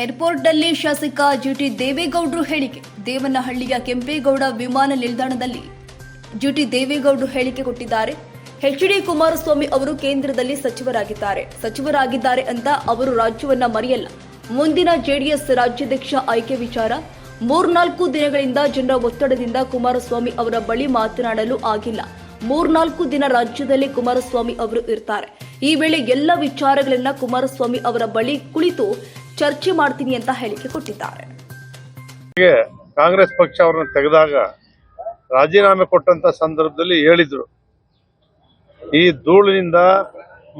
ಏರ್ಪೋರ್ಟ್ನಲ್ಲಿ ಶಾಸಕ ಜಿಟಿ ದೇವೇಗೌಡರು ಹೇಳಿಕೆ. ದೇವನಹಳ್ಳಿಯ ಕೆಂಪೇಗೌಡ ವಿಮಾನ ನಿಲ್ದಾಣದಲ್ಲಿ ಜಿಟಿ ದೇವೇಗೌಡರು ಹೇಳಿಕೆ ಕೊಟ್ಟಿದ್ದಾರೆ. ಎಚ್ ಡಿ ಕುಮಾರಸ್ವಾಮಿ ಅವರು ಕೇಂದ್ರದಲ್ಲಿ ಸಚಿವರಾಗಿದ್ದಾರೆ. ಸಚಿವರಾಗಿದ್ದಾರೆ ಅಂತ ಅವರು ರಾಜ್ಯವನ್ನ ಮರೆಯಲ್ಲ. ಮುಂದಿನ ಜೆಡಿಎಸ್ ರಾಜ್ಯಾಧ್ಯಕ್ಷ ಆಯ್ಕೆ ವಿಚಾರ. ಮೂರ್ನಾಲ್ಕು ದಿನಗಳಿಂದ ಜನರ ಒತ್ತಡದಿಂದ ಕುಮಾರಸ್ವಾಮಿ ಅವರ ಬಳಿ ಮಾತನಾಡಲು ಆಗಿಲ್ಲ. ಮೂರ್ನಾಲ್ಕು ದಿನ ರಾಜ್ಯದಲ್ಲಿ ಕುಮಾರಸ್ವಾಮಿ ಅವರು ಇರ್ತಾರೆ. ಈ ವೇಳೆ ಎಲ್ಲ ವಿಚಾರಗಳನ್ನ ಕುಮಾರಸ್ವಾಮಿ ಅವರ ಬಳಿ ಕುಳಿತು ಚರ್ಚೆ ಮಾಡ್ತೀನಿ ಅಂತ ಹೇಳಿಕೆ ಕೊಟ್ಟಿದ್ದಾರೆ. ಕಾಂಗ್ರೆಸ್ ಪಕ್ಷ ಅವರನ್ನು ತೆಗೆದಾಗ ರಾಜೀನಾಮೆ ಕೊಟ್ಟಂತ ಸಂದರ್ಭದಲ್ಲಿ ಹೇಳಿದ್ರು. ಈ ಧೂಳಿನಿಂದ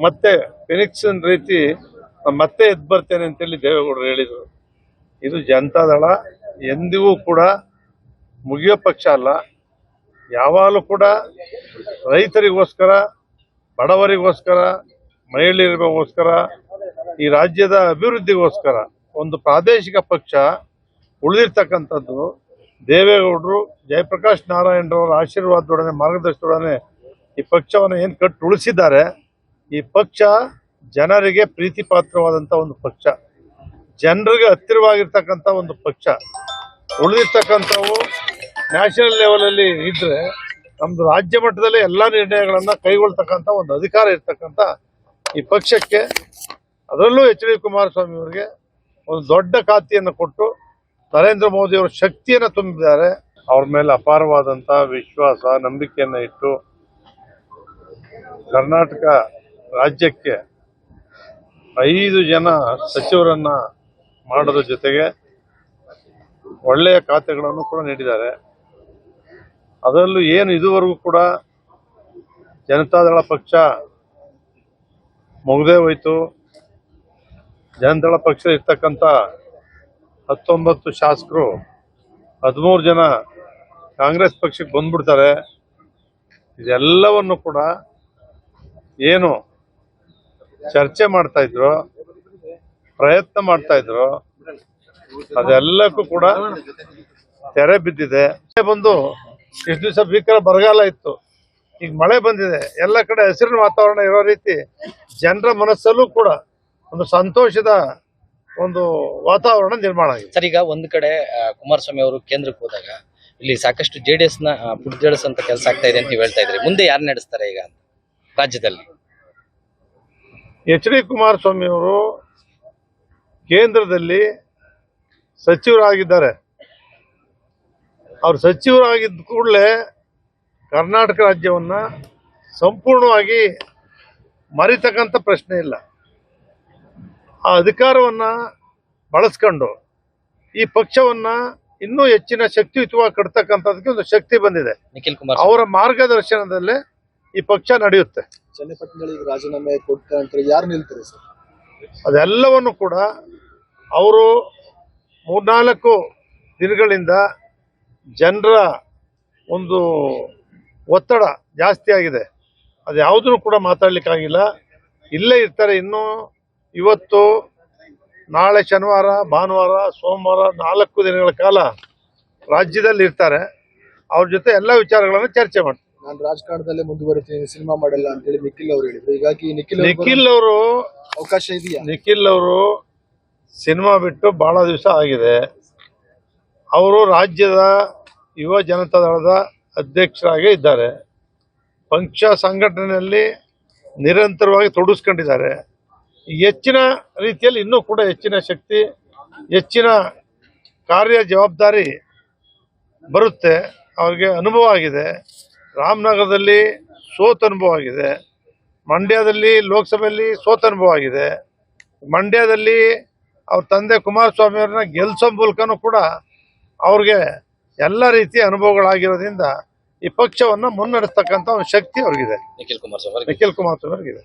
ಮತ್ತೆ ಫಿನಿಕ್ಸ್ ರೀತಿ ಮತ್ತೆ ಎದ್ದು ಬರ್ತೇನೆ ಅಂತೇಳಿ ದೇವೇಗೌಡರು ಹೇಳಿದರು. ಇದು ಜನತಾದಳ ಎಂದಿಗೂ ಕೂಡ ಮುಗಿಯೋ ಪಕ್ಷ ಅಲ್ಲ. ಯಾವಾಗಲೂ ಕೂಡ ರೈತರಿಗೋಸ್ಕರ, ಬಡವರಿಗೋಸ್ಕರ, ಮಹಿಳೆಯರಿಗೋಸ್ಕರ ಈ ರಾಜ್ಯದ ಅಭಿವೃದ್ಧಿಗೋಸ್ಕರ ಒಂದು ಪ್ರಾದೇಶಿಕ ಪಕ್ಷ ಉಳಿದಿರ್ತಕ್ಕಂಥದ್ದು ದೇವೇಗೌಡರು, ಜಯಪ್ರಕಾಶ್ ನಾರಾಯಣರವರ ಆಶೀರ್ವಾದದೊಡನೆ, ಮಾರ್ಗದರ್ಶನದೊಡನೆ ಈ ಪಕ್ಷವನ್ನು ಏನು ಕಟ್ಟು ಉಳಿಸಿದ್ದಾರೆ, ಈ ಪಕ್ಷ ಜನರಿಗೆ ಪ್ರೀತಿ ಪಾತ್ರವಾದಂಥ ಒಂದು ಪಕ್ಷ, ಜನರಿಗೆ ಹತ್ತಿರವಾಗಿರ್ತಕ್ಕಂಥ ಒಂದು ಪಕ್ಷ, ಉಳಿದಿರ್ತಕ್ಕಂಥವು ನ್ಯಾಷನಲ್ ಲೆವೆಲಲ್ಲಿ ಇದ್ದರೆ ನಮ್ಮದು ರಾಜ್ಯ ಮಟ್ಟದಲ್ಲಿ ಎಲ್ಲ ನಿರ್ಣಯಗಳನ್ನು ಕೈಗೊಳ್ತಕ್ಕಂಥ ಒಂದು ಅಧಿಕಾರ ಇರ್ತಕ್ಕಂಥ ಈ ಪಕ್ಷಕ್ಕೆ ಅದರಲ್ಲೂ ಎಚ್ ಡಿ ಕುಮಾರಸ್ವಾಮಿ ಅವರಿಗೆ ಒಂದು ದೊಡ್ಡ ಖಾತೆಯನ್ನು ಕೊಟ್ಟು ನರೇಂದ್ರ ಮೋದಿ ಅವರ ಶಕ್ತಿಯನ್ನು ತುಂಬಿದ್ದಾರೆ. ಅವ್ರ ಮೇಲೆ ಅಪಾರವಾದಂಥ ವಿಶ್ವಾಸ, ನಂಬಿಕೆಯನ್ನು ಇಟ್ಟು ಕರ್ನಾಟಕ ರಾಜ್ಯಕ್ಕೆ ಐದು ಜನ ಸಚಿವರನ್ನ ಮಾಡೋದ್ರ ಜೊತೆಗೆ ಒಳ್ಳೆಯ ಖಾತೆಗಳನ್ನು ಕೂಡ ನೀಡಿದ್ದಾರೆ. ಅದರಲ್ಲೂ ಏನು ಇದುವರೆಗೂ ಕೂಡ ಜನತಾದಳ ಪಕ್ಷ ಮುಗ್ದೇ ಹೋಯ್ತು. ಜನತಾದಳ ಪಕ್ಷ ಇರ್ತಕ್ಕಂಥ ಹತ್ತೊಂಬತ್ತು ಶಾಸಕರು ಹದಿಮೂರು ಜನ ಕಾಂಗ್ರೆಸ್ ಪಕ್ಷಕ್ಕೆ ಬಂದ್ಬಿಡ್ತಾರೆ. ಇದೆಲ್ಲವನ್ನು ಕೂಡ ಏನು ಚರ್ಚೆ ಮಾಡ್ತಾ ಇದ್ರು, ಪ್ರಯತ್ನ ಮಾಡ್ತಾ ಇದ್ರು, ಅದೆಲ್ಲಕ್ಕೂ ಕೂಡ ತೆರೆ ಬಿದ್ದಿದೆ. ಬಂದು ಇಷ್ಟು ದಿವಸ ಭೀಕರ ಬರಗಾಲ ಇತ್ತು. ಈಗ ಮಳೆ ಬಂದಿದೆ. ಎಲ್ಲ ಕಡೆ ಹಸಿರಿನ ವಾತಾವರಣ ಇರೋ ರೀತಿ ಜನರ ಮನಸ್ಸಲ್ಲೂ ಕೂಡ ಒಂದು ಸಂತೋಷದ ಒಂದು ವಾತಾವರಣ ನಿರ್ಮಾಣ ಆಗಿದೆ. ಸರ್ ಈಗ ಒಂದ್ ಕಡೆ ಕುಮಾರಸ್ವಾಮಿ ಅವರು ಕೇಂದ್ರಕ್ಕೆ ಹೋದಾಗ ಇಲ್ಲಿ ಸಾಕಷ್ಟು ಜೆ ಡಿ ಎಸ್ನ ಪುಡ್ಜಳಿಸಂತ ಕೆಲಸ ಆಗ್ತಾ ಇದೆ ಅಂತ ನೀವು ಹೇಳ್ತಾ ಇದ್ರಿ. ಮುಂದೆ ಯಾರು ನಡೆಸ್ತಾರೆ ಈಗ ಅಂತ ರಾಜ್ಯದಲ್ಲಿ? ಎಚ್ ಡಿ ಕುಮಾರಸ್ವಾಮಿ ಅವರು ಕೇಂದ್ರದಲ್ಲಿ ಸಚಿವರಾಗಿದ್ದಾರೆ. ಅವರು ಸಚಿವರಾಗಿದ್ದ ಕೂಡಲೇ ಕರ್ನಾಟಕ ರಾಜ್ಯವನ್ನ ಸಂಪೂರ್ಣವಾಗಿ ಮರಿತಕ್ಕಂಥ ಪ್ರಶ್ನೆ ಇಲ್ಲ. ಆ ಅಧಿಕಾರವನ್ನ ಬಳಸ್ಕೊಂಡು ಈ ಪಕ್ಷವನ್ನ ಇನ್ನೂ ಹೆಚ್ಚಿನ ಶಕ್ತಿಯುತವಾಗಿ ಕಟ್ತಕ್ಕಂಥದಕ್ಕೆ ಒಂದು ಶಕ್ತಿ ಬಂದಿದೆ. ನಿಖಿಲ್ ಕುಮಾರ್ ಅವರ ಮಾರ್ಗದರ್ಶನದಲ್ಲೇ ಈ ಪಕ್ಷ ನಡೆಯುತ್ತೆ. ಚನ್ನಪಟ್ಟಣಗಳಿಗೆ ರಾಜೀನಾಮೆ ಕೊಟ್ಟ ಅಂತ ಯಾರು ನಿಲ್ತಾರೆ ಸರ್? ಅದೆಲ್ಲವನ್ನು ಕೂಡ ಅವರು ಮೂರ್ನಾಲ್ಕು ದಿನಗಳಿಂದ ಜನರ ಒಂದು ಒತ್ತಡ ಜಾಸ್ತಿ ಆಗಿದೆ. ಅದು ಯಾವುದನ್ನು ಕೂಡ ಮಾತಾಡ್ಲಿಕ್ಕಾಗಿಲ್ಲ. ಇಲ್ಲೇ ಇರ್ತಾರೆ ಇನ್ನು ಇವತ್ತು ನಾಳೆ ಶನಿವಾರ ಭಾನುವಾರ ಸೋಮವಾರ ನಾಲ್ಕು ದಿನಗಳ ಕಾಲ ರಾಜ್ಯದಲ್ಲಿ ಇರ್ತಾರೆ. ಅವ್ರ ಜೊತೆ ಎಲ್ಲ ವಿಚಾರಗಳನ್ನು ಚರ್ಚೆ ಮಾಡ್ತೀನಿ ನಾನು ರಾಜಕಾರಣದಲ್ಲೇ ಮುಂದುವರಿತೀನಿ ಸಿನಿಮಾ ಮಾಡಲ್ಲ ಅಂತೇಳಿ ನಿಖಿಲ್ ಅವರು ಹೇಳಿದ್ರು. ಹೀಗಾಗಿ ನಿಖಿಲ್ ನಿಖಿಲ್ ಅವರು ಅವಕಾಶ ಇದೆಯಾ? ನಿಖಿಲ್ ಅವರು ಸಿನಿಮಾ ಬಿಟ್ಟು ಬಹಳ ದಿವಸ ಆಗಿದೆ. ಅವರು ರಾಜ್ಯದ ಯುವ ಜನತಾದಳದ ಅಧ್ಯಕ್ಷರಾಗೇ ಇದ್ದಾರೆ. ಪಂಕ್ಷ ಸಂಘಟನೆಯಲ್ಲಿ ನಿರಂತರವಾಗಿ ತೊಡಗಿಸ್ಕೊಂಡಿದ್ದಾರೆ. ಹೆಚ್ಚಿನ ರೀತಿಯಲ್ಲಿ ಇನ್ನೂ ಕೂಡ ಹೆಚ್ಚಿನ ಶಕ್ತಿ ಹೆಚ್ಚಿನ ಕಾರ್ಯ ಜವಾಬ್ದಾರಿ ಬರುತ್ತೆ. ಅವ್ರಿಗೆ ಅನುಭವ ಆಗಿದೆ. ರಾಮನಗರದಲ್ಲಿ ಸೋತ ಅನುಭವ ಆಗಿದೆ. ಮಂಡ್ಯದಲ್ಲಿ ಲೋಕಸಭೆಯಲ್ಲಿ ಸೋತ ಅನುಭವ ಆಗಿದೆ. ಮಂಡ್ಯದಲ್ಲಿ ಅವ್ರ ತಂದೆ ಕುಮಾರಸ್ವಾಮಿಯವ್ರನ್ನ ಗೆಲ್ಸೋ ಮೂಲಕನೂ ಕೂಡ ಅವ್ರಿಗೆ ಎಲ್ಲ ರೀತಿಯ ಅನುಭವಗಳಾಗಿರೋದ್ರಿಂದ ಈ ಪಕ್ಷವನ್ನು ಮುನ್ನಡೆಸ್ತಕ್ಕಂಥ ಒಂದು ಶಕ್ತಿ ಅವ್ರಿಗಿದೆ. ನಿಖಿಲ್ ಕುಮಾರಸ್ವಾಮಿ. ನಿಖಿಲ್ ಕುಮಾರಸ್ವಾಮಿ ಅವ್ರಿಗಿದೆ.